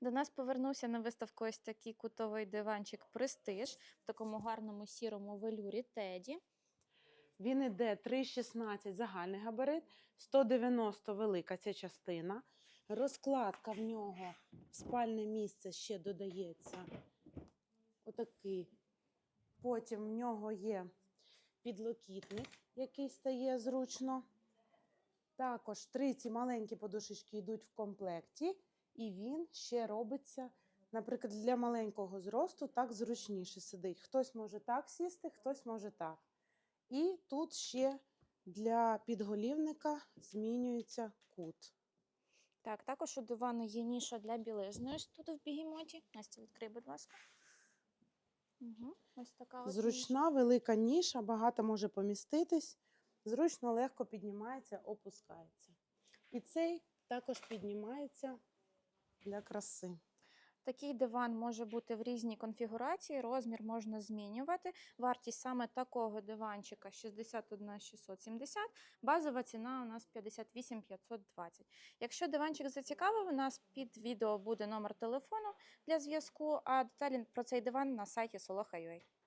До нас повернувся на виставку ось такий кутовий диванчик Престиж в такому гарному сірому велюрі Теді. Він іде 3,16 загальний габарит, 190 велика ця частина. Розкладка в нього в спальне місце ще додається отакий. Потім в нього є підлокітник, який стає зручно. Також три ці маленькі подушечки йдуть в комплекті, і він ще робиться, наприклад, для маленького зросту так зручніше сидить. Хтось може так сісти, хтось може так. І тут ще для підголівника змінюється кут. Так, також у дивану є ніша для білизни. Ось тут в бігемоті. Настя, відкрий, будь ласка. Угу. Ось така от ніша. Зручна, велика ніша, багато може поміститись. Зручно, легко піднімається, опускається. І цей також піднімається для краси. Такий диван може бути в різній конфігурації, розмір можна змінювати. Вартість саме такого диванчика 61 670, базова ціна у нас 58 520. Якщо диванчик зацікавив, у нас під відео буде номер телефону для зв'язку, а деталі про цей диван на сайті Soloha.ua.